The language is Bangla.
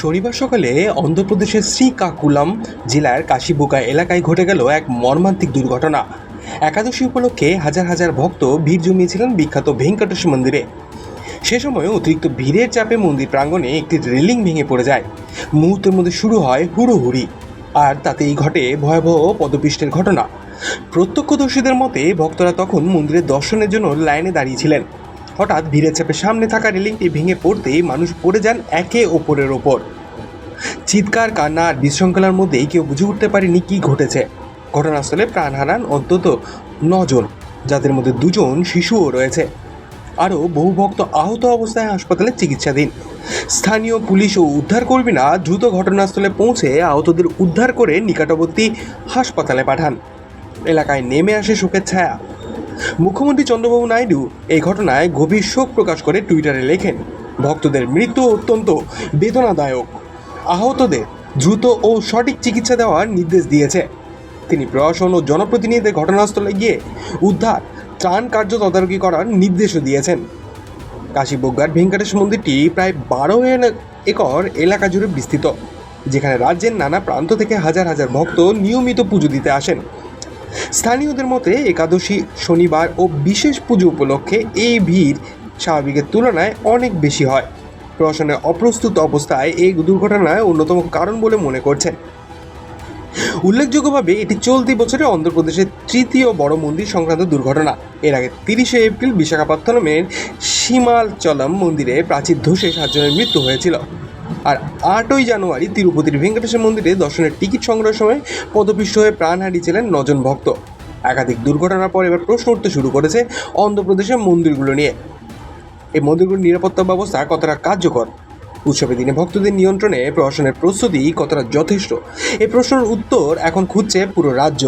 শনিবার সকালে অন্ধ্রপ্রদেশের শ্রীকাকুলাম জেলার কাশিবুকা এলাকায় ঘটে গেল এক মর্মান্তিক দুর্ঘটনা। একাদশী উপলক্ষে হাজার হাজার ভক্ত ভিড় জমিয়েছিলেন বিখ্যাত ভেঙ্কটেশ মন্দিরে। সে সময় অতিরিক্ত ভিড়ের চাপে মন্দির প্রাঙ্গণে একটি রেলিং ভেঙে পড়ে যায়। মুহূর্তের মধ্যে শুরু হয় হুড়োহুড়ি। আর তাতেই ঘটে ভয়াবহ পদপিষ্টের ঘটনা। প্রত্যক্ষদর্শীদের মতে, ভক্তরা তখন মন্দিরের দর্শনের জন্য লাইনে দাঁড়িয়েছিলেন হঠাৎ ভিড়ের চাপে সামনে থাকা রেলিংটি ভেঙে পড়তেই মানুষ পড়ে যান একে ওপরের ওপর। চিৎকার, কান্না আর বিশৃঙ্খলার মধ্যেই কেউ বুঝে উঠতে পারেনি কি ঘটেছে। ঘটনাস্থলে প্রাণ হারান অন্তত নজন, যাদের মধ্যে দুজন শিশুও রয়েছে। আরও বহু ভক্ত আহত অবস্থায় হাসপাতালে চিকিৎসাধীন। স্থানীয় পুলিশ ও উদ্ধারকর্মীরা দ্রুত ঘটনাস্থলে পৌঁছে আহতদের উদ্ধার করে নিকটবর্তী হাসপাতালে পাঠান। এলাকায় নেমে আসে শোকের ছায়া। মুখ্যমন্ত্রী চন্দ্রবাবু নাইডু এই ঘটনায় গভীর শোক প্রকাশ করে টুইটারে লেখেন, ভক্তদের মৃত্যু অত্যন্ত বেদনাদায়ক। আহতদের দ্রুত ও সঠিক চিকিৎসা দেওয়ার নির্দেশ দিয়েছে। তিনি প্রশাসন ও জনপ্রতিনিধিদের ঘটনাস্থলে গিয়ে উদ্ধার, ত্রাণ কার্য তদারকি করার নির্দেশও দিয়েছেন। কাশীবজ্ঞার ভেঙ্কটেশ মন্দিরটি প্রায় বারো একর এলাকা জুড়ে বিস্তৃত, যেখানে রাজ্যের নানা প্রান্ত থেকে হাজার হাজার ভক্ত নিয়মিত পুজো দিতে আসেন। স্থানীয়দের মতে, একাদশী শনিবার ও বিশেষ পুজো উপলক্ষে এই ভিড় স্বাভাবিকের তুলনায় অনেক বেশি হয়। প্রশাসনের অপ্রস্তুত অবস্থায় এই দুর্ঘটনায় অন্যতম কারণ বলে মনে করছেন। উল্লেখযোগ্যভাবে, এটি চলতি বছরে অন্ধ্রপ্রদেশের তৃতীয় বড় মন্দির সংক্রান্ত দুর্ঘটনা। এর আগে তিরিশে এপ্রিল বিশাখাপত্তনমের সীমালচলম মন্দিরে প্রাচীর ধসে সাতজনের মৃত্যু হয়েছিল। আর আটই জানুয়ারি তিরুপতির ভেঙ্কটেশ্বর মন্দিরে দর্শনের টিকিট সংগ্রহের সময় পদপিষ্ট হয়ে প্রাণ হারিয়েছিলেন নজন ভক্ত। একাধিক দুর্ঘটনার পর এবার প্রশ্ন উঠতে শুরু করেছে অন্ধ্রপ্রদেশের মন্দিরগুলো নিয়ে। এই মন্দিরগুলোর নিরাপত্তা ব্যবস্থা কতটা কার্যকর? উৎসবের দিনে ভক্তদের নিয়ন্ত্রণে প্রশাসনের প্রস্তুতি কতটা যথেষ্ট? এই প্রশ্নের উত্তর এখন খুঁজছে পুরো রাজ্য।